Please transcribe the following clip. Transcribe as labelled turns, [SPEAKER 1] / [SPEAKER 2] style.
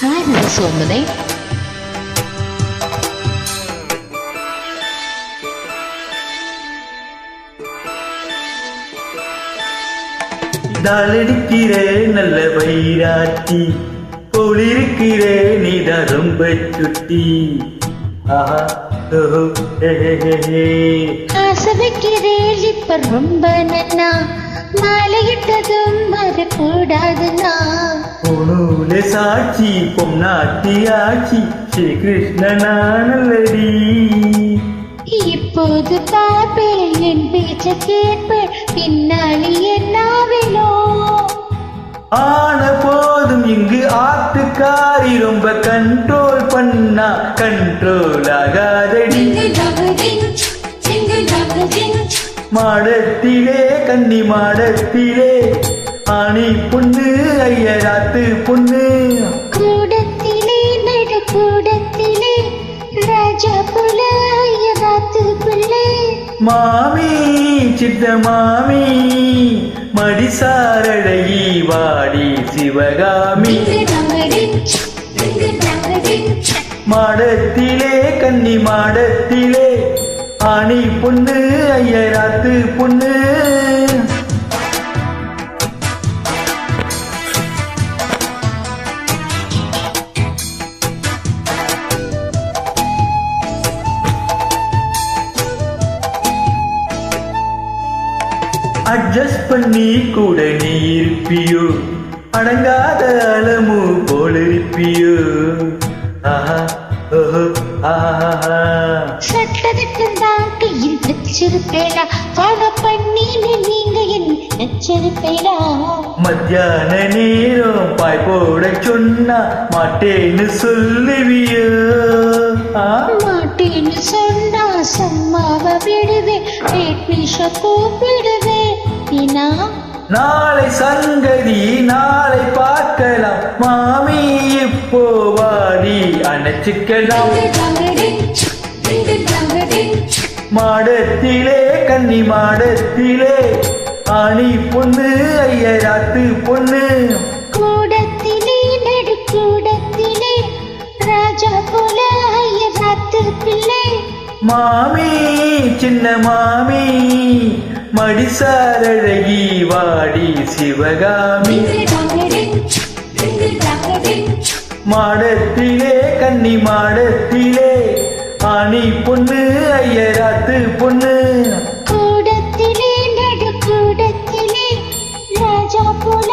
[SPEAKER 1] தாய்மத சோமனை
[SPEAKER 2] தாளடிக்கிற நல்ல வைராட்டி போலிருக்கிற நீதா ரொம்ப சுட்டி ஆஹா ஓஹோ
[SPEAKER 1] ஆசைக்கிறேன் இப்ப ரொம்ப நன்னா மாலையிட்டதும் வரக்கூடாதுன்னா
[SPEAKER 2] சாட்சி பொன்னாட்டி ஆட்சி ஸ்ரீ கிருஷ்ணனா நல்லடி
[SPEAKER 1] இப்போது பாப்பேன் என் பேச்ச கேட்பேன் பின்னாடி என்னாவிலோ
[SPEAKER 2] ஆன போதும் இங்கு ஆத்துக்காரி ரொம்ப கண்ட்ரோல் பண்ணா கண்ட்ரோல் ஆகாதடி. மாடத்திலே கன்னி மாடத்திலே ஆணி பொண்ணு ஐயராத்து பொண்ணு.
[SPEAKER 1] கூடத்திலே நடு கூடத்திலே ராஜா புல ஐயராத்து பிள்ளை.
[SPEAKER 2] மாமி சித்த மாமி மடிசாரழகி வாடி சிவகாமி. மாடத்திலே கன்னி மாடத்திலே ஆணி பொண்ணு ஐயராத்து பொண்ணு. அட்ஜஸ்ட் பண்ணி கூட நீ இருப்பியோ? அடங்காத அலமு போல இருப்பியோ? ஆஹா ஓஹோ ஆஹா
[SPEAKER 1] கையில் வச்சிருப்பேடா ஃபாலோ பண்ணி நீங்க என் நச்சிருப்பேடா.
[SPEAKER 2] மத்தியான நேரம் பாய் போட சொன்னா மாட்டேன்னு சொல்லுவியோ?
[SPEAKER 1] மாட்டேன்னு சொன்னா சும்மாவ விடுவேன். கூப்பிடுவேன். ஏன்னா
[SPEAKER 2] நாளை சங்கதி நாளை பார்க்கலாம். மாமி இப்போ வாடி அணைச்சிக்கலாம். மாடத்திலே கன்னி மாடத்திலே. ஆணி பொண்ணு ஐயராத்து பொண்ணு. மாமி சின்ன மாமி மடிசாரழகி வாடி சிவகாமி. மாடத்திலே கன்னி மாடத்திலே ஆணி பொண்ணு ஐயராத்து பொண்ணு.
[SPEAKER 1] கூடத்திலே நடு கூடத்திலே ராஜா போல